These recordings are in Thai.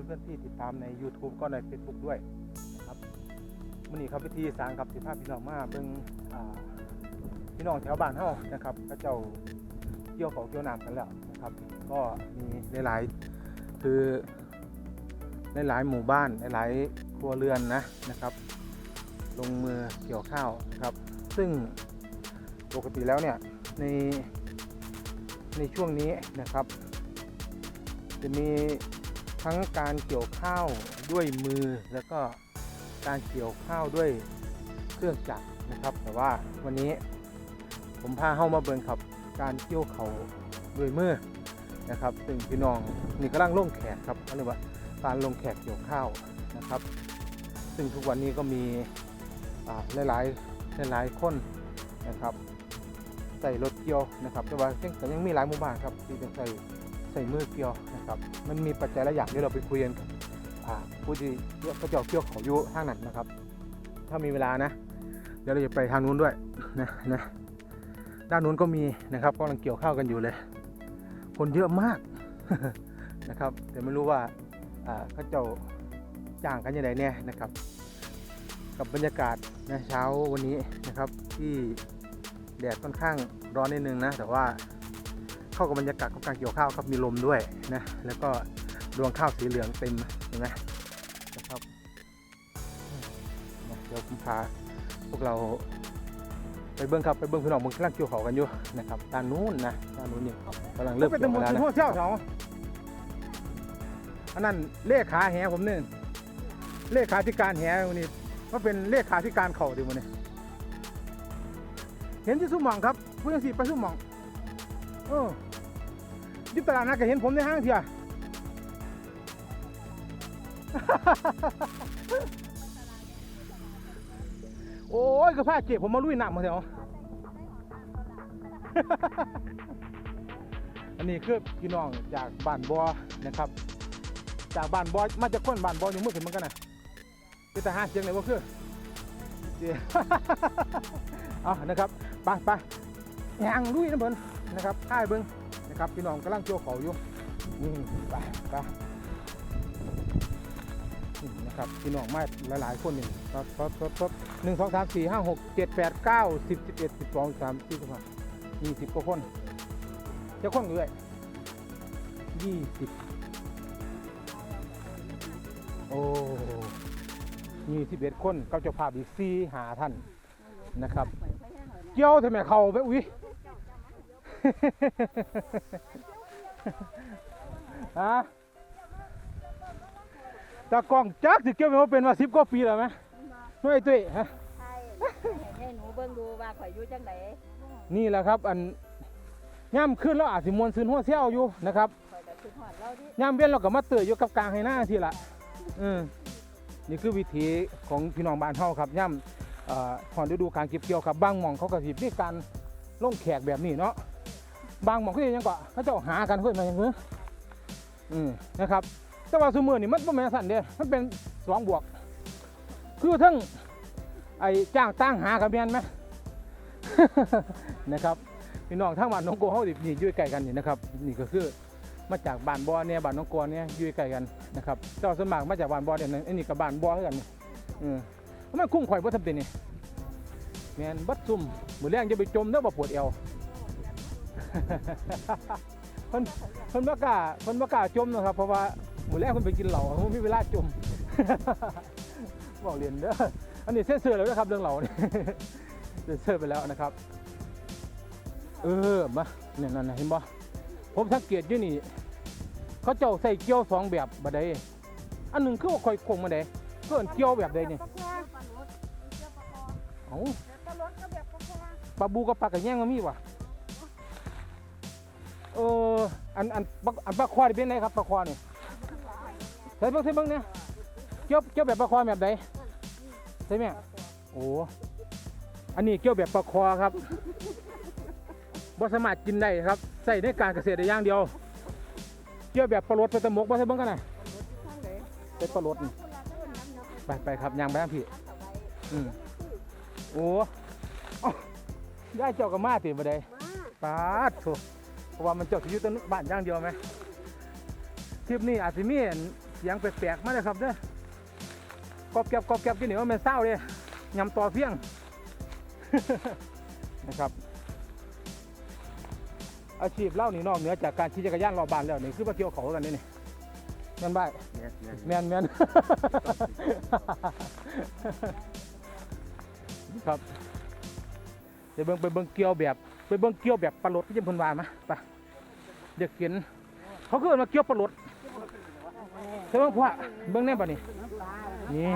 ีเพื่อนๆที่ติดตามใน YouTube ก็ใน Facebook ด้วยนะครับมื่อนี้ครับวิธีสางครับสิภาพพี่น้องมาเบิ่งพี่น้องแถวบ้านเฮานะครับก็เจ้าเกี่ยวเขาเกี่ยวน้ำกันแล้วนะครับ ก็มีหลายๆคือหลายๆหมู่บ้านหลายๆครัวเรือนนะนะครับ ลงมือเกี่ยวข้าวนะครับ ซึ่งปกติแล้วเนี่ยในในช่วงนี้นะครับ จะมี ทั้งการเกี่ยวข้าวด้วยมือ แล้วก็การเกี่ยวข้าวด้วยเครื่องจักรนะครับ แต่ว่าวันนี้ผมพาเข้ามาเบิ่งครับการเกี่ยวเขาด้วยมือนะครับซึ่งพี่น้องนี่กำลังลงแขกครับเขาเรียกว่าการลงแขกเกี่ยวข้าวนะครับ ซึ่งทุกวันนี้ก็มีอ่าหลายๆหลายๆคนนะครับใส่รถเกี่ยวนะครับ แต่ว่าแต่ยังมีหลายหมู่บ้านครับที่ยังใส่ ใส่มือเกี่ยวนะครับ มันมีปัจจัยหลายอย่างที่เราไปคุยกันผ่าผู้ที่เขาจะเอาเกี่ยวเขาอยู่ทางนั้นนะครับ ถ้ามีเวลานะ เดี๋ยวเราจะไปทางนู้นด้วยนะนะด้านนู้นก็มีนะครับกำลังเกี่ยวข้าวกันอยู่เลย คนเยอะมากนะครับ แต่ไม่รู้ว่าอ่าเขาเจ้าจ้างกันยังไงเนี่ยนะครับ กับบรรยากาศนะเช้าวันนี้นะครับที่แดดค่อนข้างร้อนนิดนึงนะ แต่ว่า เข้ากับบรรยากาศของการเกี่ยวข้าวครับมีลมด้วยนะแล้วก็รวงข้าวสีเหลืองเต็มเห็นไหมนะครับนะเดี๋ยวผมพาพวกเราไปเบิ้งครับไปเบิ้งพี่น้องมึงกำลังเกี่ยวเขาวกันอยู่นะครับด้านนู้นนะด้านนู้นนี่กำลังเริ่มเป็นเกี่ยวตำรวกันจแล้วที่นะหัวเชี่ยวเขาอันนั้นเลขาแหผมนี่เลขาธิการแหวันนี้ว่าเป็นเลขาธิการเขาดิวันนี้เห็นที่สุ่มหมองครับผู้ยังสีไปสุ่มหมอง เอออยิบตลาดนัดก็เห็นผมในห้างเถียโอ้ยกระพ้าเจ็บผมมาลุยหนักมาเถอะอันนี้คือพี่น้องจากบ้านบอนะครับ จากบ้านบอมาจากคนบ้านบออยู่มือถึงมันกันนะคือแต่หาเสียงไหนว่าคือเดี๋ยเอานะครับไปไปยางลุยน้ำเพิ่น นะครับท่ายเบิ้งนะครับพี่น้องกำลังโจกเขาอยู่นี่ไปไปนะครับพี่น้องมาหลายๆคนนี่ครับครับครับครับหนึ่งสองสามสี่ห้าหกเจ็ดแปดเก้าสิบสิบเอ็ดสิบสองสิบสามสี่สิบห้ายี่สิบกว่าคนเจ้าคนเลยยี่สิบโอ้ยี่สิบเอ็ดคนกับเจ้าภาพอีกสี่หาท่านนะครับเกี่ยวทำไมเขาไปอุ้ย ฮะตากล้องจักสิเกี่ยวมาเป็นว่าสิบกว่าปีแล้วไหมไม่ไอ้ตุ้ยฮะใช่ให้หนูเบิ่งดูว่าข่อยอยู่จังไดนี่แหละครับ อันย่ำขึ้นแล้วอาจสิมวนซึนหัวเซี่ยวอยู่นะครับข่อยก็คือหอดเราดิย่ำเบี้ยนเราก็มาเตยอยู่กับกลางให้หน้าทีละอืมนี่คือวิถีของพี่น้องบ้านเฮาครับย่ำเอ่อหอนฤดูการเก็บเกี่ยวครับบางหม่องเขาก็สิมีการลงแขกแบบนี้เนาะ บางหมองก็ยังก็เขาจะหากันเพื่อนมาอย่างนี้อืมนะครับ แต่ว่าสมือนี่มันบ่แม่สันเด้มันเป็นสองบวก คือทั้งไอ้จ้างตั้งหากันแม่นไหมนะครับพี่น้องทั้งบ้านน้องโกเฮาดินี่ยู่ใกล้กันนี่นะครับ นี่ก็คือมาจากบ้านบ่อเนี่ยบ้านน้องโกเนี่ยยู่ใกล้กันนะครับเจ้าสมัครมาจากบ้านบ่อเนี่ยอันนี้กับบ้านบ่อคือกันออมันคุ้มข่อยบ่ทำเป็นนี่แมนบัดซุ่มมื้อแรงจะไปจมเด้อบ่ปวดเอว เพิ่นเพิ่นบ่กล้าเพิ่นบ่กล้าจมนะครับ เพราะว่ามื้อแรกเพิ่นไปกินเหล้าเพิ่นมีเวลาจมบอกเรียนเด้ออันนี้เซ็นเซอร์แล้วนะครับเรื่องเหล้านี่เซ็นเซอร์ไปแล้วนะครับ เออมาเนี่ยนั่นนะเห็นบ่ผมสังเกตอยู่นี่ เขาเจ้าใส่เกี้ยวสองแบบบัดใดอันหนึ่งคือว่าคอยคงมาใดเพื่อนเกี้ยวแบบใดนี่เอ้าปลาบูกับปลากระแยงมันมีวะ ออันอันปลาอันปลาควานี่เป็นไงครับปลาควานี่ใส่เบิ่งใส่เบิ่งเนี่ยเกี้ยวเกี้ยวแบบปลาควาแบบใดใช่ไหมโอ้อันนี้เกี้ยวแบบปลาควาครับบ่สามารถกินได้ครับใส่ในการเกษตรได้อย่างเดียว เกี่ยวแบบปลาลดไปตะมกบ่ใช่เบิ่งกันน่ะเป็นปลาลดนี่ไปไปครับยางไปทางพี่อืมโอ้เอ้าย่าเจ้าก็มาติบ่ได้ปาดโถ เพราะว่ามันเจ้าสิอยู่แตะบ้านอย่างเดียวไหมคลิปนี้อาจสิมีอันเสียงแปลกๆมาเลยครับเด้อกรอบแกรบกรอบแกรบกินเหนียวมันเศร้าเลยยำต่อเพียงนะครับ อาชีพเล่านี่นอกเหนือจากการขี่จักรยานรอบบ้านแล้วนี่คือมาเกี่ยวเขากันนี่นี่แม่นบ้ายเนี่ยเนี่ยแม่นแม่นครับไปเบิ่งไปเบิ่งเกี่ยวแบบ ไปเบิ่งเกี่ยวแบบปลาลดที่จำเพิ่นว่ามาไปเด็กกินเขาคือมาเกี่ยวปลาลดใช่ไหมพ่อเบิ่งแน่ป่ะนี่นี่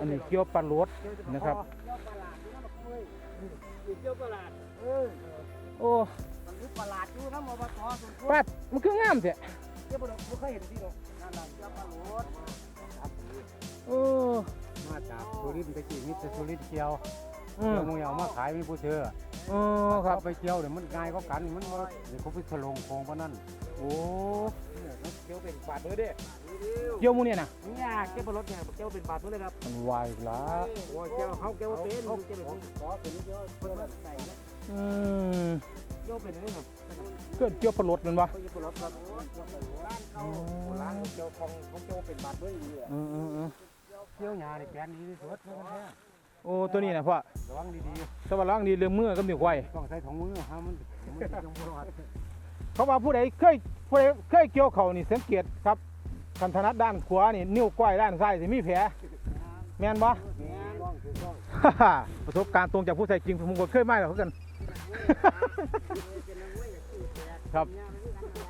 อันนี้เกี่ยวปลาลดนะครับโอ้ประหลาดอยู่นะมอบตสมควปัดมันคืองามแท้เกี่ยวประหลาดไม่เคยเห็นที่หรอกนั่นแหละเกี่ยวประหลดโอ้มาจากสุรินทร์ตะกี้มิตรสุรินทร์เกียว เกีมยวมึงเอามาขายมีผู้เชื่อโอ้ครับเอาไปเกี่ยวเดี๋ยวมันง่ายก็กันมันว่าเดี๋ยวเขาไปถลงโคงเพราะนั่นโอ้เกี่ยวเป็นบาทเลยเด้เกี่ยวหมูเนี่ยนะนี่ยเกี่ยวประหลาดเนี่ยเกี่ยวเป็นบาทเลยครับมันวายละโอ้เกี่ยวเขาเกี่ยวเป็นเขาเกี่ยวเป็นขอเป็นเกี่ยวเป็นใส่อืมเกี่ยวเป็นนี่ครับเกิดเกี่ยวปลาลดแมันวะเขาเกี่ยวประหลาดครับร้านเกี่ยวของเขาเกี่ยวเป็นบาทเลยอยู่เลยอืมอืมอืมเกี่ยวหญ้าในแปลนนี้ที่สุดเท่านั้นแหละ โอ้ตัวนี้นะพ่อระวังดีสวัสดีดีเรื่องมือกับนิ้วควายๆต้องใส่ถุงมือฮะมันมันจะยังบ่รอดเขาว่าผู้ใดเคยผู้ใดเคยเกี่ยวเขานี่สังเกตครับกันถนัดด้านขวานี่นิ้วก้อยด้านซ้ายสิมีแผลแม่นบ่ประสบการณ์ตรงจากผู้ใส่จริงผมก็เคยมาแล้วเหมือนกัน ครับ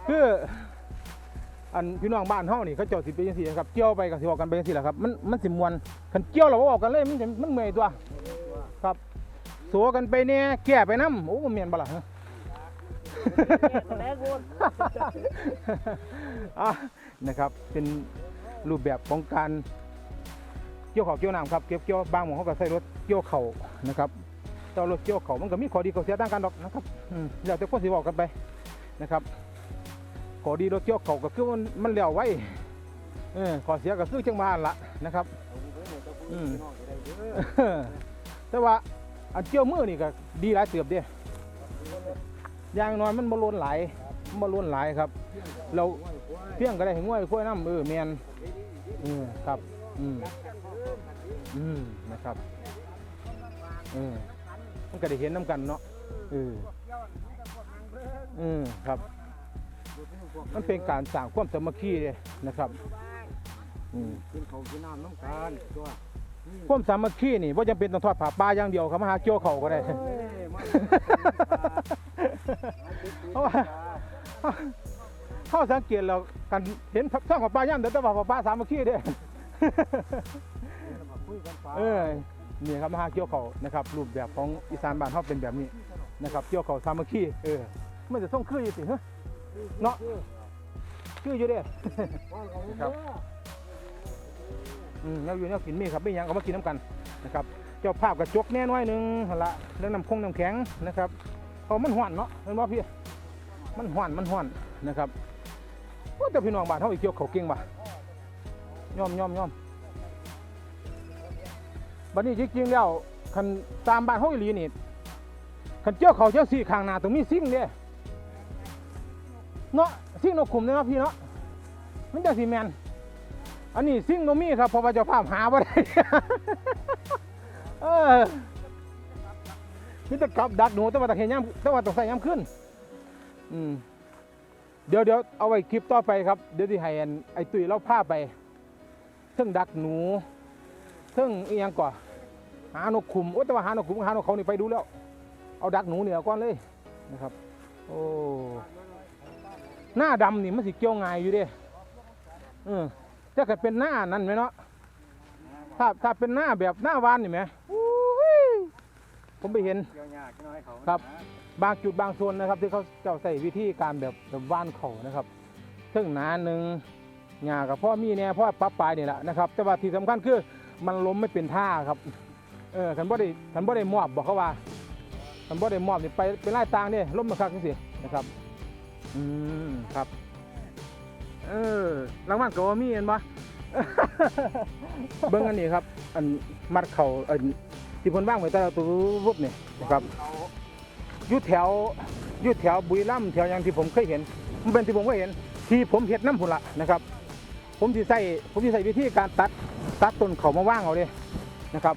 คือ อันพี่น้องบ้านเฮานี่เขาเจ้าสิเป็นจังซี่นะครับเกี่ยวไปก็สิบอกกันไปจังซี่แหละครับมันมันสิมวนคันเกี่ยวแล้วบ่บอกกันเลยมันจะมันเมื่อยตัวครับโสกันไปเนี่ยแก้ไปนํโอ้บ่แม่นบ่ล่ะฮะแม่กูอะนะครับเป็นรูปแบบของการเกี่ยวข้าวเกี่ยวน้ำครับเก็บเกี่ยวบางหมองเขาก็ใส่รถเกี่ยวเข่าวนะครับต่ว่ารถเกี่ยวเข่าวมันก็มีข้อดีข้อเสียต่างกันดอกนะครับอืมเดี๋ยวจะคนสิบอกกันไปนะครับ ขอดีรถเกี่ยวเขาก็คือมันมันเลี้ยวไว้เออขอเสียก็คือจังมานละนะครับอืมแต่ว่าอันเกี่ยวมือนี่ก็ดีหลายเติบเด้อย่างน้อยมันบ่ล้นหลายมันบ่ล้นหลายครับ เราเพียงก็ได้เห็นง่วยคุ้ยน้ำเออแมนเออครับอืมอืมนะครับเออมันก็ได้เห็นน้ำกันเนาะเอออืมครับ มันเป็นการสร้างความสามัคคีเลยนะครับอืมกินข้าวกินน้ำน้ำกันตัวความสามัคคีนี่ว่าจำเป็นต้องทอดผ้าป่าอย่างเดียวครับมาหาเกี่ยวเขาก็ได้เอ้ยมาเพราะว่าเขาสังเกตเรากันเห็นช่างผ้าป่าย่ำเดี๋ยวต้องผ้าป่าสามัคคีเด้คุยกันไปเออนี่ครับมหาเกี่ยวเขานะครับรูปแบบของอีสานบ้านเขาเป็นแบบนี้นะครับ เกี่ยวเขาสามัคคีเออมันจะต้องคืออยู่สิฮะ เนาะคืออยู่เด้ครับอืมแล้วอยู่เนี่ยกินมีครับไม่ยังก็มากินน้ำกันนะครับ เจ้าภาพกระจกแน่น้อยหนึงหั่นละเรื่องน้ำคงน้ำแข็งนะครับเพราะมันหวานเนาะเห็นบ่พี่มันหวานมันหวานนะครับว่าแต่พี่น้องบ้านเขาอีกเกี่ยวเขาเก่งป่ะย่อมย่อมย่อมบัดนี้จริงๆแล้วคันตามบ้านเขาอีหลีนี่คันเกี่ยวเขาเจ้าสี่ข้างหน้าต้องมีซิ่งเด้ เนาะซิ่งนกขุมเนี่ยเนาะพี่เนาะมันจะสีแมนอันนี้ซิ่งโนมีครับเพราะว่าเจ้าภาพหาบ่ได้ เออนี่จะกลับดักหนูแต่ว่าตะเห็นย่ำแต่ว่าต้องใส่ย่ำขึ้นอืมเดี๋ยวเดี๋ยวเอาไว้คลิปต่อไปครับ เดี๋ยวที่ให้อันไอตุ้ยเราพาพไปเทิงดักหนูเทิงอียังก่อนหานกขุมโอ้แต่ว่าหานกขุมหานกเขานี่ไปดูแล้ว เอาดักหนูเหนือก่อนเลยนะครับ โอ้ หน้าดำนี่มันสิเกี่ยวง่ายอยู่เด้เออถ้าเกิดเป็นหน้านั่นไหมเนาะถ้าถ้าเป็นหน้าแบบหน้าวานนี่ไหมผมไปเห็นครับ บางจุดบางโซนนะครับ ที่เขาเจ้าใส่วิธีการแบบแบบว่านเขานะครับซึ่งหนาหนึ่งหญ้ากับพ่อมีเนี่ยพ่อปั๊บปลายนี่แหละนะครับ แต่ว่าที่สำคัญคือมันล้มไม่เป็นท่าครับเออขันบ่ได้ขันบ่ได้มอบบอกเขาว่าขันบ่ได้มอบนี่ไปเป็นไล่ตางเนี่ยล้มมาคักจังสินะครับ อืมครับ เออรางวัลก็ว่ามีเห็นปะเบิ้งอันนี้ครับ อันมัดเข่าอันที่เพ่นว่างไว้แต่ละตัววุบนี่นะครับอยุดแถวอยุดแถวบุรีรัมย์แถวอย่างที่ผมเคยเห็น มันเป็นที่ผมเคยเห็น ที่ผมเห็ดน้ำผุนละนะครับ ผมสิใส่ผมสิใส่วิธีการตัดตัดต้นเขามาว่างเอาเลยนะครับ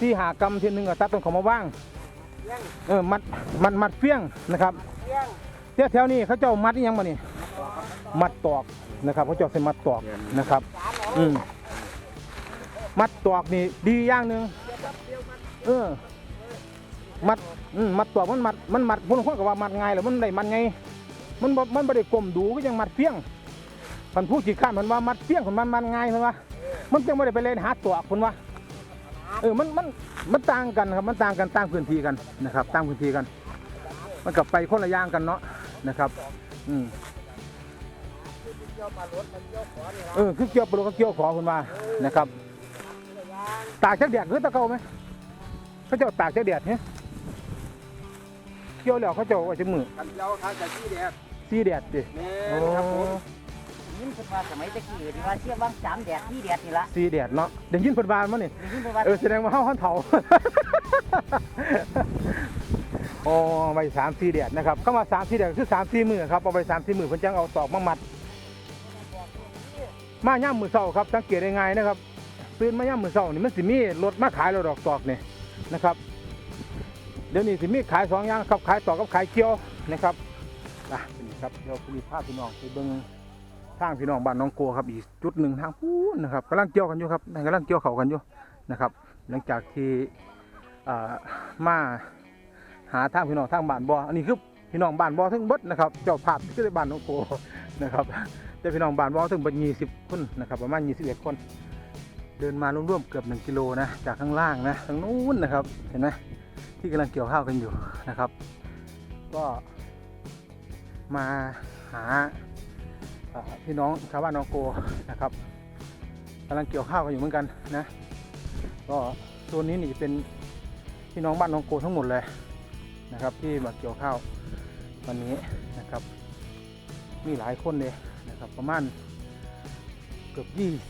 ที่หากรรมทีหนึงก็ตัดต้นเขามาว่างเลี้ยงเออมัดมัดมัดเฟี้ยงนะครับ เลี้ยงเที่ยวแถวนี้เขาเจ้ามัดอิหยังมานี่มัดตอกนะครับเขาเจ้าใส่มัดตอกนะครับ อืมมัดตอกนี่ดีอย่างหนึ่งเออ มัดอืมมัดตอกมันมัดมันมัดคนคนก็ว่ามัดง่ายแหรือมันได้มันไงมันบ่มันบ่ได้กลมดูก็ยังมัดเฟี้ยงพันผู้ขี้ข้านมันว่ามัดเฟี้ยงคนมันมันง่ายมันว่ามันจังบ่ได้ไปเล่นหาตอกคนว่าเออมันมันมันต่างกันครับมันต่างกันต่างพื้นที่กันนะครับต่างพื้นที่กัน มันกับไปคนละอย่างกันเนาะ นะครับ อืมเกี่ยวปลารถมันเกี่ยวขอนี่ละเออคือเกี่ยวปลกกับเกี่ยวขอคนว่านะครับ ตากจักแดดคือตะเกาไหมเขาเจ้าตากจักแดดเนี่ยเกี่ยวแล้วเขาเจ้าเอาจักมือกันเจ้าทางจากที่แดดสีแดดดิแม่โอ้นครับผมยิ้มคิดว่าสมัยตะกี้ที่ว่าเชื่อว่างสามแดดที่แดดนี่ละสีแดดเนาะเดี๋ยวยินเพิ่นบานมั้นี่ได้ยินเพิ่นว่าเออแสดงว่าเฮาหันเถา โอ้ใบสามสี่แดดนะครับเข้ามาสามสี่แดดคือสามสี่มือครับเอาไปสามสี่มือเพิ่นจังเอาตอกมามัด มาย่ามมือเศร้าครับสังเกตได้ง่ายนะครับตื่นมาย่ามมือเศร้านี่มันสิมีรถมาขายเราดอกตอกเนี่ยนะครับ เดี๋ยวนี้สิมีขายสองอย่างครับขายตอกกับขายเกียวนะครับอะนี่ครับเดี๋ยวผมมีภาพพี่น้องไปเบิ่งทางพี่น้องบ้านน้องโกครับอีกจุดหนึ่งทางพูนนะครับกำลังเกี่ยวกันอยู่ครับกำลังเกี่ยวเขากันอยู่นะครับ หลังจากที่อ่ามา หาทางพี่น้องทางบ้านบออันนี้คือพี่น้องบ้านบอทั้งบดนะครับ เจ้าภาพที่ได้บ้านน้องโกนะครับแต่พี่น้องบ้านว่าถึงบดยี่สิบคนนะครับ ประมาณยี่สิบเอ็ดคน เดินมาร่วมๆเกือบหนึ่งกิโลนะจากข้างล่างนะทางนู้นนะครับเห็นไหมที่กำลังเกี่ยวข้าวกันอยู่นะครับ ก็มาหาพี่น้องชาวบ้านน้องโกนะครับกำลังเกี่ยวข้าวกันอยู่เหมือนกันนะก็โซนนี้นี่เป็นพี่น้องบ้านน้องโกทั้งหมดเลย นะครับที่มาเกี่ยวข้าววันนี้นะครับ มีหลายคนเลยนะครับ ประมาณเกือบ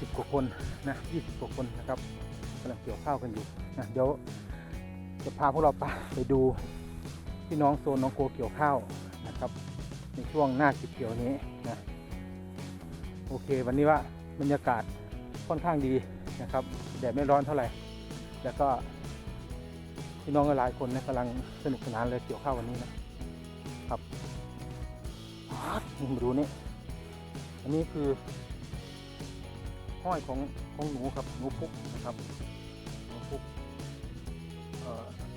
20 กว่าคนนะ20 กว่าคนนะครับกำลังเกี่ยวข้าวกันอยู่นะเดี๋ยวจะพาพวกเราไปไปดูพี่น้องโซนน้องโกเกี่ยวข้าวนะครับ ในช่วงหน้าสิบเกี่ยวนี้นะโอเค วันนี้ว่าบรรยากาศค่อนข้างดีนะครับแดดไม่ร้อนเท่าไหร่ แล้วก็ พี่น้องหลายคนนะกำลังสนุกสนานเลยเกี่ยวข้าววันนี้นะครับนี่มาดูนี่อันนี้คือ ห้อยของของหนูครับหนูพุกนะครับหนูพุก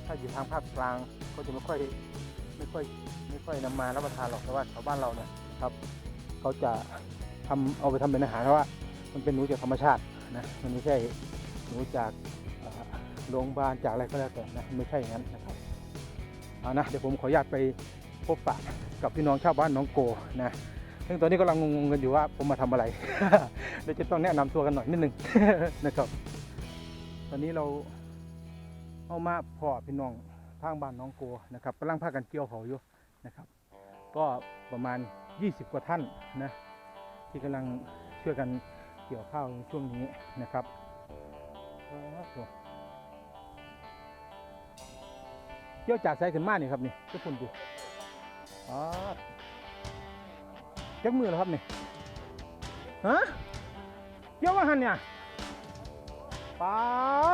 ถ้าอยู่ทางภาคกลางก็จะไม่ค่อยไม่ค่อยไม่ค่อยนำมารับประทานหรอกแต่ว่าแถวบ้านเราเนี่ยครับเขาจะทำเอาไปทำเป็นอาหารเพราะว่า มันเป็นหนูจากธรรมชาตินะมันไม่ใช่หนูจาก โรงพยาบาลจากอะไรก็แล้วแต่นะไม่ใช่อย่างนั้นนะครับเอานะเดี๋ยวผมขออนุญาตไปพบปะกับพี่น้องชาวบ้านน้องโกนะซึ่งตอนนี้กำลังงงๆกันอยู่ว่าผมมาทำอะไรเดี๋ยวจะต้องแนะนำตัวกันหน่อยนิดนึงนะครับ ตอนนี้เราเอามาพ่อพี่น้องทางบ้านน้องโกนะครับกำลังพากันเกี่ยวเขาอยู่นะครับ ก็ประมาณ 20 กว่าท่านนะที่กำลังช่วยกันเกี่ยวข้าวในช่วงนี้นะครับ เกี่ยวจากไซขึ้นมานี่ครับนี่ทุกคนดูอ๋อจักมือแล้วครับนี่ฮะเกี่ยวว่าหันเนี่ยปา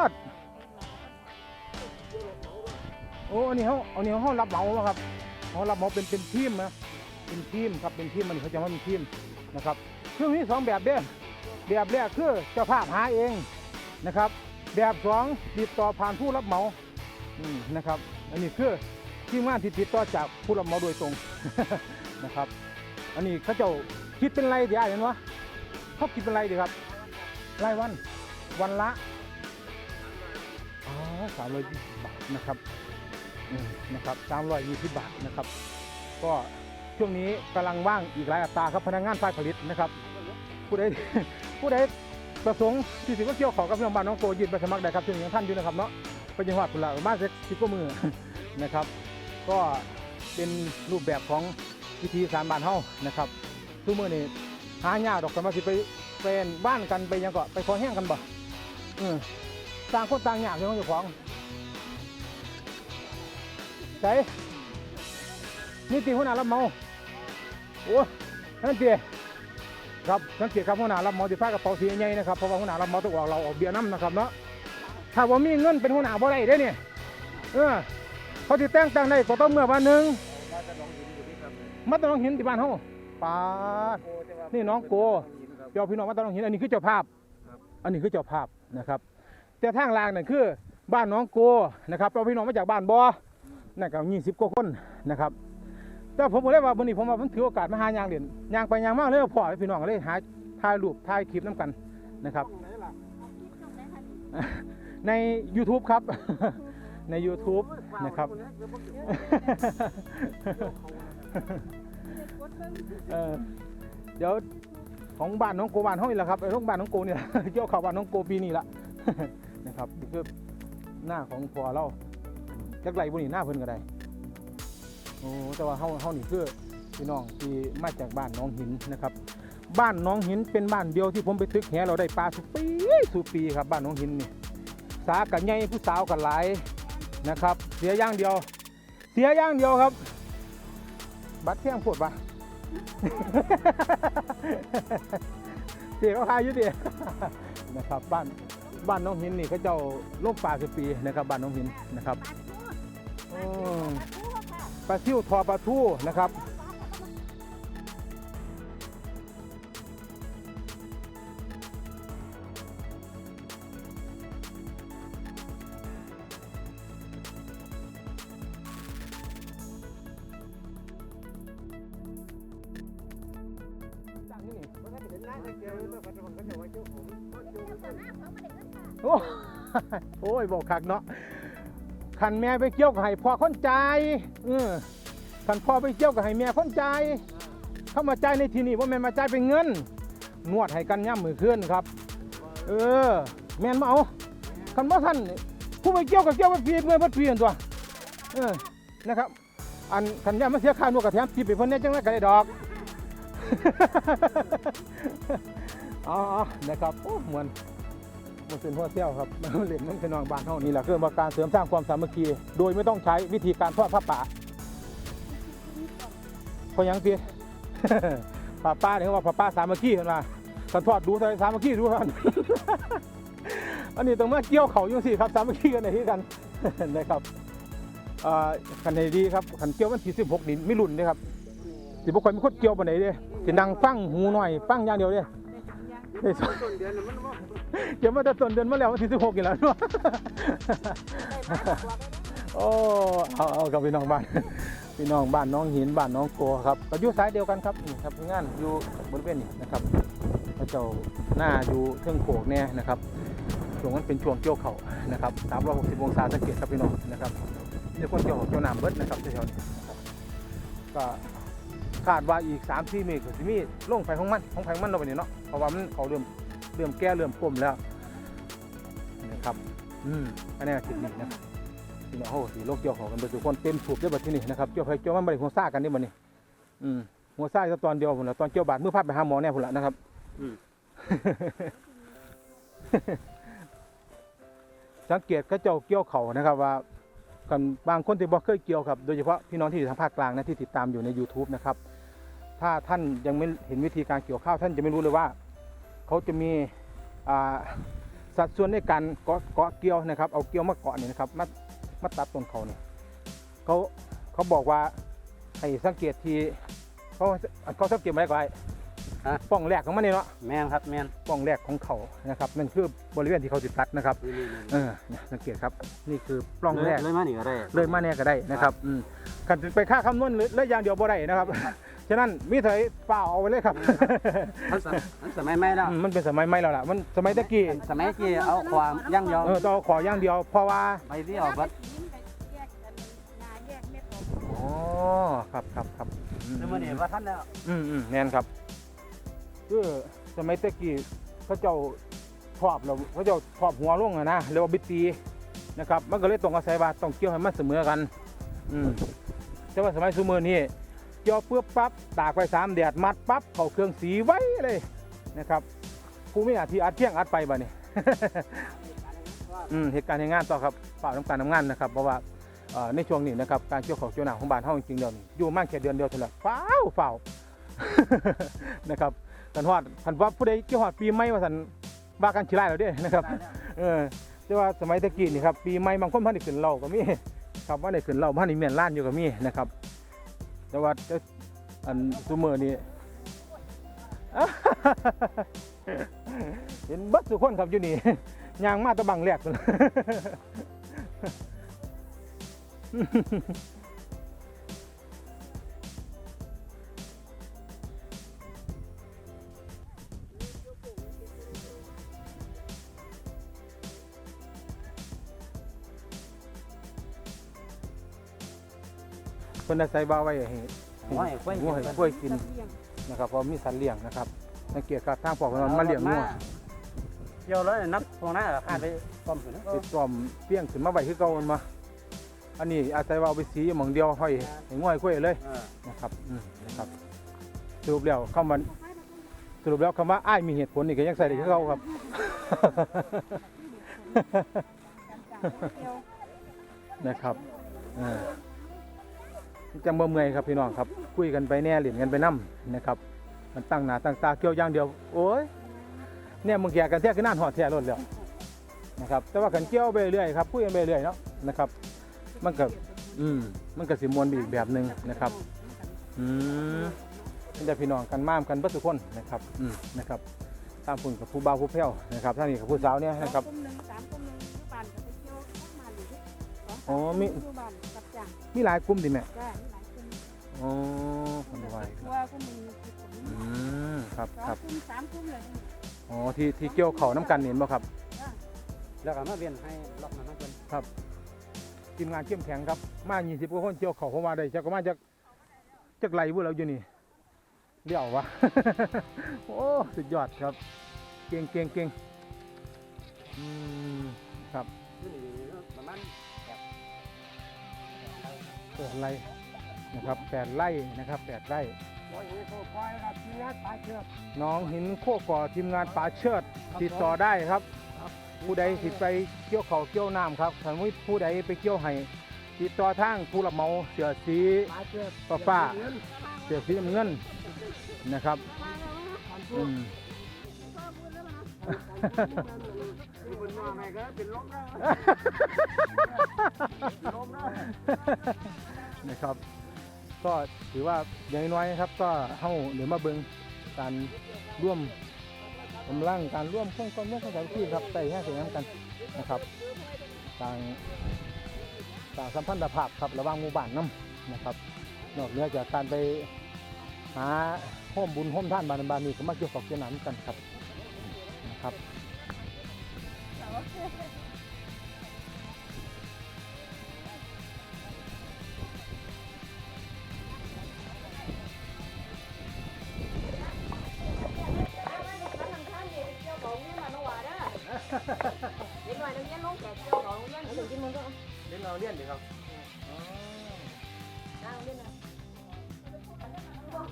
ดโอ้อันนี้เขาอันนี้เขารับเหมาครับเขารับเหมาเป็นเป็นทีมนะเป็นทีมครับเป็นทีมมันเขาจะว่าเป็นทีมนะครับเครื่องนี้สองแบบเด้แบบแรกคือเจ้าภาพหาเองนะครับ แบบสองติดต่อผ่านผู้รับเหมานะครับ อันนี้คือทีมงานที่ติดต่อจากผู้รับเหมาโดยตรง นะครับ อันนี้เขาเจ้าคิดเป็นไรเดียวเห็นวะเขาคิดเป็นไรดีครับรายวัน วันละอ๋อสามร้อยยี่สิบบาทนะครับอืมนะครับสามร้อยยี่สิบบาทนะครับ ก็ช่วงนี้กำลังว่างอีกหลายอัตราครับพนักงานฝ่ายผลิตนะครับผู้ใดผู้ใด ประสงค์ที่สิว่าเกี่ยวของกับพี่น้องบ้านน้องโกยืนไปสมัครได้ครับช่งนี้ยังท่านอยู่นะครับเนาะไปจังหวัดปุระประมาณสักสิบกว่ามือนะครับ ก็เป็นรูปแบบของวิธีสารบ้านเฮานะครับทุกมื้อนี่หายากดอกกันมาสิไปเป็นบ้านกันไปยังก็ไปขอแห้งกันบ่ต่างคนต่างยากเรื่องของเจ้าของใส่นี่ตีหัวหน้ารับเมาโอ้นั่นเตี ครับสังเกตครับหัวหน้ารับเหมาสิพากระเป๋าสีใหญ่นะครับเพราะว่าหัวหน้ารับเหมาต้องออกเราออกเบียร์น้ำนะครับเนาะถ้าว่ามีเงินเป็นหัวหน้าบ่ได้เด้เนี่ยเออเขาที่แต่งตั้งได้ก็ต้องเมื่อวันหนึ่งมาจะน้องหินที่บ้านเฮาปาดโกจะว่านี่น้องโกหินครับเจ้าพี่น้องมาต้องหินอันนี้คือเจ้าภาพ อันนี้คือเจ้าภาพนะครับ แต่ทางล่างนั่นคือบ้านน้องโกนะครับเราพี่น้องมาจากบ้านบ่นั่นก็ยี่สิบกว่าคนนะครับ แต่ผมบอกเลยว่าวันนี้ผมว่าผมถือโอกาสมาหายางเด่นยางไปยางมาเลยพอพี่น้องก็เลยหาถ่ายรูปถ่ายคลิปน้ำกันนะครับไหนล่ะใน YouTube ครับ ใน YouTube นะครับเออเดี๋ยวของบ้านน้องโกบ้านห้องนี่แหละครับไอ้โรงบ้านน้องโกเนี่ยเกี่ยวข่าวบ้านน้องโกปีนี้ละนะครับนี่คือหน้าของพอเราจักไรบุนี่หน้าเพิ่นก็ได้ โอ้แต่ว่าเฮาเฮานี่คือพี่น้องที่มาจากบ้านน้องหินนะครับ บ้านน้องหินเป็นบ้านเดียวที่ผมไปตึกแหเราได้ปลาสุปีสุปีครับบ้านน้องหินนี่สากันใหญ่ผู้สาวกันหลายนะครับ เสียอย่างเดียว เสียอย่างเดียวครับ บัตรเที่ยงปวดปะเสียเขาขายอยู่ดินะครับบ้านบ้านน้องหินนี่เขาเจ้าโลกป่าสุปีนะครับบ้านน้องหินนะครับอืม ปลาซิ่วทอปลาทูนะครับจ้างที่นี่มันก็จะเป็นหน้าเกี่ยวเรื่องปัจจุบันก็จะว่าเจ้าของเขาเกี่ยวกันโอ้โอ้ยบอกคักเนาะขันแม่ไปเกี่ยวกับให้พ่อคนใจาย เออขันพ่อไปเกี่ยวกับให้แม่คนใจเข้ามาใจในที่นี่ว่าแม่นมาใจเป็นเงิน นวดให้กันย่ำมือขึ้นครับ เออ แม่นมาเอาคันว่าท่านผู้ไปเกี่ยวกับเกี่ยวกับพีเมื่อพัดพีนตัว เออ นะครับ อันขันย่ำมาเสียค่านวดกับแถมพีไปเพิ่นเนี่ยจังไรก็ได้ดอกอ๋อนะครับ โอ้เหมือน มันเป็นหัวเซี่ยวครับมันเล่นมันเป็นนองบ้านเท่านี้แหละคือว่าการเสริมสร้างความสามัคคี โดยไม่ต้องใช้วิธีการทอดผ้าป่าเพราะยังพี่ผ้าป่าเนี่ยเขาว่าผ้าป่าสามัคคีเห็นไหมกันทอดดูใส่สามัคคีดูกันอันนี้ต้องมาเกี่ยวเขาอยู่สิครับสามัคคีกันในที่กันนะครับเอ่อกันในดีครับขันเกี่ยววันที่สิบหกดินไม่รุ่นเลยครับสิบหกคนมีคนเกี่ยวปานไหนเด้สิดังฟังหูหน่อยฟังอย่างเดียวเด้ ได้สต้นเดือนมันว่าเดี๋ยวมาแต่ต้นเดือนมาแล้ววันที่สิบหกอีกแล้วเนาะโอ้เอาเอากับพี่น้องบ้านพี่น้องบ้านน้องหินบ้านน้องโกครับก็อยู่สายเดียวกันครับนี่ครับงานอยู่บริเวณนี้นะครับพระเจ้าหน้าอยู่เครื่องโขกเนี่ยนะครับช่วงนั้นเป็นช่วงเกี่ยวเขานะครับ360องศาสังเกตครับพี่น้องนะครับนี่คนเกี่ยวเขาเกี่ยวน้ำเบิดนะครับแถวๆนี้นะครับก็คาดว่าอีก3 4เมตรก็สิมีลงไปของมันของไผของมันเนาะบัดนี้เนาะ เพราะว่ามันเขาเริ่มเริ่มแก่เริ่มกลมแล้วนะครับอืมอันนี้คิดดีนะครับพี่น้องโอ้สีโลกเกี่ยวของกันเบิดทุกคนเต็มสูบได้บัดที่นี่นะครับเกี่ยวไปเกี่ยวมันบ่ได้หัวซ่ากันนี่บัดนี้อืมหัวซ่าแค่ตอนเดียวพุ่นละตอนเกี่ยวบาดมือพาดไปหาหมอแน่พุ่นละนะครับอืมสังเกตเขาเจ้าเกี่ยวเขานะครับว่ากันบางคนที่บ่เคยเกี่ยวครับ โดยเฉพาะพี่น้องที่อยู่ทางภาคกลางนะที่ติดตามอยู่ใน YouTube นะครับ ถ้าท่านยังไม่เห็นวิธีการเกี่ยวข้าวท่านจะไม่รู้เลยว่า เขาจะมีสัดส่วนในการเกาะเกาะเกี่ยวนะครับ เอาเกี่ยวมาเกาะนี่นะครับมามาตัดต้นเขาเนี่ยเขาเขาบอกว่าให้สังเกตทีเขาเขาสังเกตไหมก่อนไฮะ ป้องแรกของมันนี่เนาะแม่นครับแม่นป้องแรกของเขานะครับนั่นคือบริเวณที่เขาติดตัดนะครับนี่นี่เออเนี่ยสังเกตครับนี่คือปล้องแรก เลยมานี่ก็ได้เลยมาเนี่ยก็ได้นะครับอืมกันไปค่าคำนวณเลยเลยอย่างเดียวบ่ได้นะครับ ฉะนั้นมีเถอยเปล่าเอาไว้เลยครับ มันสมันสมัยใหม่แล้วอืมมันเป็นสมัยใหม่แล้วล่ะ มันสมัยตะกี้สมัยกี้เอาความย่างเดียวเออต้องเอาขออย่างเดียว เพราะว่า ไปที่เอาบัดอ๋อ ครับครับครับอืมแล้วมื้อนี้ว่าท่านแล้ว อืมอืมแน่นครับ คือสมัยตะกี้เขาเจ้าทอบเราเขาเจ้าทอบหัวลงอะนะเรียกว่าบิดตีนะครับมันก็เลยต้องอาศัยว่าต้องเกี่ยวให้มันเสมอกันอืมแต่ว่าสมัยซูเมอร์นี่เกี่ยวเปื้อปั๊บตากไปสามแดดมัดปั๊บเข้าเครื่องสีไว้เลยนะครับผู้มีหน้าที่อัดเที่ยงอัดไปบ่เนี่ยอืมเหตุการณ์ในงานต่อครับเปล่าต้องการทำงานนะครับเพราะว่าในช่วงนี้นะครับการเกี่ยวของเกี่ยวหน้าของบ้านเฮาจริงๆเดียวอยู่มากแค่เดือนเดียวเท่านั้นเฝ้าวฝ้านะครับ กันฮอดคันว่าผู้ใดเกี่ยวฮอดปีใหม่ว่าซั่นว่ากันขี้ไล่แล้วเด้นะครับ เออแต่ว่าสมัยตะกี้นี่ครับปีใหม่บางคนพันได้ขึ้นเหล้าก็มีครับว่าได้ขึ้นเหล้าพันได้เมียนล้านอยู่ก็มีนะครับ แต่ว่าแต่อันซุมื้อนี้เห็นเบัดทุกคนครับอยู่นี่ย่างมาแตะบังแรกพุ่นเพิ่นได้ใส่บาไว้ให้หัวให้กล้วยงัวให้กล้วยกินนะครับเพราะมีสัตว์เลี้ยงนะครับสังเกตการทางปอกมันมาเลี้ยงงัวเกี่ยวแล้วนับตรงนั้นคาดไปต้มถึงติดต้อมเปี้ยงขึ้นมาไว้คือเก่ามันมาอันนี้อาศัยว่าเอาไปสีหมองเดียวห้อยให้ง่อยกล้วยเลยนะครับอืมนะครับสรุปแล้วคำว่าสรุปแล้วคำว่าอ้ายมีเหตุผลนี่ก็ยังใส่ได้คือเก่าครับ นะครับอ่า จังบ่เมื่อยครับพี่น้องครับคุยกันไปแน่เหรียญกันไปนํนะครับ มันตั้งหน้าตั้งตาเกี่ยวอย่างเดียวโอ้ยเนี่ยมึงแก่กันแท้คือน่านหอดแท้รถแล้วนะครับแต่ว่ากันเกี่ยวไปเรื่อยครับคุยกันไปเรื่อยเนาะนะครับ มันก็อืมมันก็สิมวนไปอีกแบบหนึงนะครับอืมเป็นแต่พี่น้องกันมามกันเบิดทุกคนนะครับอืมนะครับตามพุ่นกับผู้บ่าวผู้แพ้วนะครับท่างนี้กับผู้สาวเนี่ยนะครับกลุ่มหนึ่งสามกลุ่มหนึ่งอยู่บ้านก็ไปเที่ยวข้างมาอยู่ที่สองสามอ๋อ มีอยู่บ้านกับจ้างมีหลายกลุ่มดิแม่จ้ามีหลายกลุ่มอ๋อคนไว้ตัวกลุ่มหนึ่งสิบกว่าอืมครับสองครับกลุ่มสามกลุ่มเลยนี่อ๋อที่ที่เกี่ยวเขาน้ำกันเห็นบ่ครับ แล้วก็มาเวียนให้ล็อกมันมาเพิ่นทีมงานเข้มแข็งครับ มา 20กว่าคนเกี่ยวเขาเข้ามาได้จักก็มาจากจากไหลพวกเราอยู่นี่เลี้ยววะ โอ้ สุดยอดครับ เก่งเก่งเก่งอืม แปดไร่นะครับแปดไร่นะครับแปดไร่น้องหินโคก่อทีมงานป่าเชิดติดต่อได้ครับ ผู้ใดสิไปเกี่ยวเขาเกี่ยวน้ำครับถ้ามีผู้ใดไปเกี่ยวให้ติดต่อทางผู้รับเหมาเสือสีป้าป้าเสือสีน้ำเงินนะครับอืม นมาไหนก็เป็นลมแล้วลมแล้นะครับ ก็ถือว่าอย่างน้อยนะครับ ก็เฮาเดี๋ยวมาเบิ่งการร่วมกำลังการร่วมข้องกำลังของสามัคคีครับใส่แห่เสียงกันนะครับต่างต่างสัมพันธภาพครับระหว่างหมู่บ้านน้ำนะครับ นอกเหนือจากการไปหาโฮมบุญโฮมท่านบานบานนี้ก็มาเกี่ยวกับเกี่ยวน้ำกันครับนะครับ เล่นเราเลี้ยนดิครับ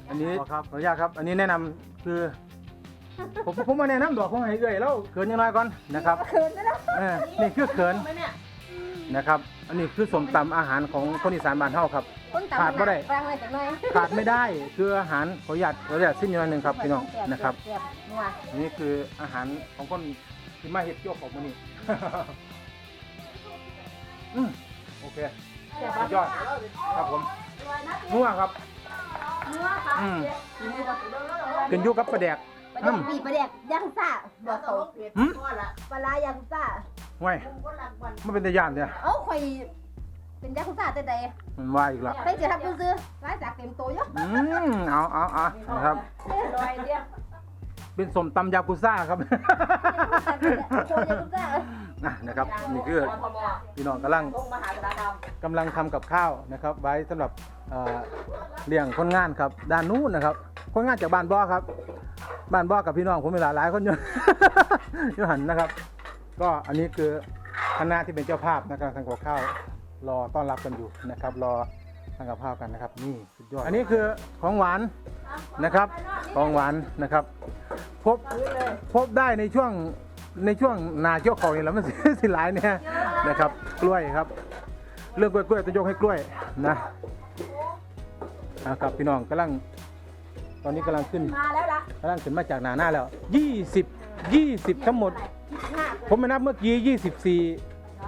อันนี้ครับขออนุญาตครับ อันนี้แนะนำคือ ผมผมมาแนะนำดอกของไห้เอ้ยแล้วเขินยังไงก่อนนะครับ เขินแล้วนี่คือเขินนะครับ อันนี้คือสมตำอาหารของคนอีสานบ้านเฮาครับ ขาดบ่ได้ ฟังเลยจังหน่อยขาดไม่ได้คืออาหารขออนุญาตขออนุญาตสิ้นอยู่หนอยหนึ่งครับพี่น้องนะครับ เสียบนัวอันนี้คืออาหารของคนที่มาเห็ดเกี่ยวของมันนี่ อืมโอเคสุดยอดครับผมนัวครับนัวค่ะอืมขึ้นอยู่กับประแดก ประเด็กปีประเด็กย่างซ่าบ่โตหืมปลาร้าย่างซ่าไว้มันเป็นตะยานเนี่ยเอ้าข่อยเป็นย่างซ่าแต่ใดมันว่าอีกละเพิ่นสิทำซื้อๆร้ายจากเต็มโตอยู่อืมเอาเอาเอานะครับลอยเดียว เป็นสมตำยากุซ่าครับ โชว์ย่างซ่านะนะครับนี่คือพี่น้องกำลังกำลังทำกับข้าวนะครับ ไว้สำหรับเอ่อเลี้ยงคนงานครับด้านนู้นนะครับ คนงานจากบ้านบ่อครับ บ้านบ่อกับพี่น้องผมมีหลายหลายคนอยู่ อยู่หันนะครับ ก็อันนี้คือคณะที่เป็นเจ้าภาพนะครับทำกับข้าวรอต้อนรับกันอยู่นะครับ รอทำกับข้าวกันนะครับ นี่สุดยอดอันนี้คือของหวาน นะครับ ของหวานนะครับ พบพบได้ในช่วงในช่วงนาเกี่ยวเขานี่แหล้วมันสิสิหลายเนี่ยนะครับ กล้วยครับ เรื่องกล้วยกล้วยต้องยกให้กล้วยนะนะครับพี่น้องกำลัง ตอนนี้กำลังขึ้นมาแล้วล่ะกำลังขึ้นมาจากหนาหน้าแล้วยี่สิบยี่สิบทั้งหมดห้าผมมานับเมื่อกี้ยี่สิบสี่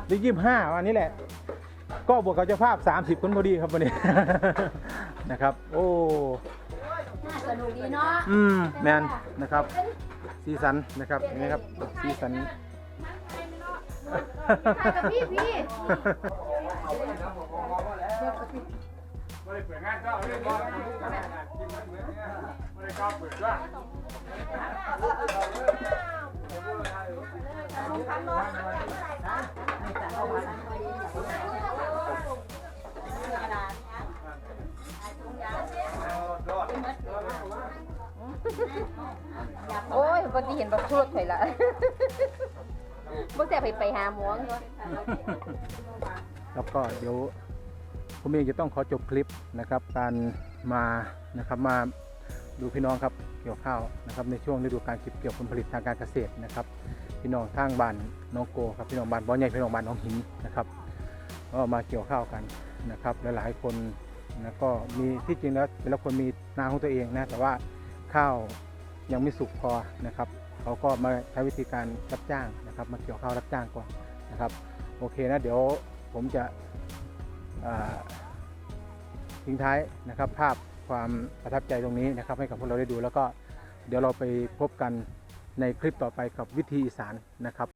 หรือยี่ห้าวันนี้แหละ ก็บวกกับเจ้าภาพสามสิบคนพอดีครับวันนี้ นะครับ โอ้น่า สนุกดีเนาะอืมแมนนะครับ สีสันนะครับเห็นไหมครับสีสันกับพี่พี่ไม่ได้เปิดงานเจ้าเรื่องบอลไม่ได้เข้าเปิดด้วย โอ้ยปฏิเห็นแบบชุดข่อยละบ่แซ่บให้ไปหาหมอเนแล้วก็เดี๋ยวผมเองจะต้องขอจบคลิปนะครับ การมานะครับมาดูพี่น้องครับเกี่ยวข้าวนะครับในช่วงฤดูการเก็บเกี่ยวผลผลิตทางการเกษตรนะครับ พี่น้องทางบ้านน้องโกครับพี่น้องบ้านบ่อใหญ่พี่น้องบ้านน้องหินนะครับก็มาเกี่ยวข้าวกันนะครับหลายๆคนนะก็มีที่จริงแล้วแต่ละคนมีนาของตัวเองนะแต่ว่า ข้าวยังไม่สุกพอนะครับเขาก็มาใช้วิธีการรับจ้างนะครับ มาเกี่ยวข้าวรับจ้างก่อนนะครับโอเคนะเดี๋ยวผมจะอ่าทิ้งท้ายนะครับ ภาพความประทับใจตรงนี้นะครับ ให้กับพวกเราได้ดู แล้วก็เดี๋ยวเราไปพบกันในคลิปต่อไปกับวิธีอีสานนะครับ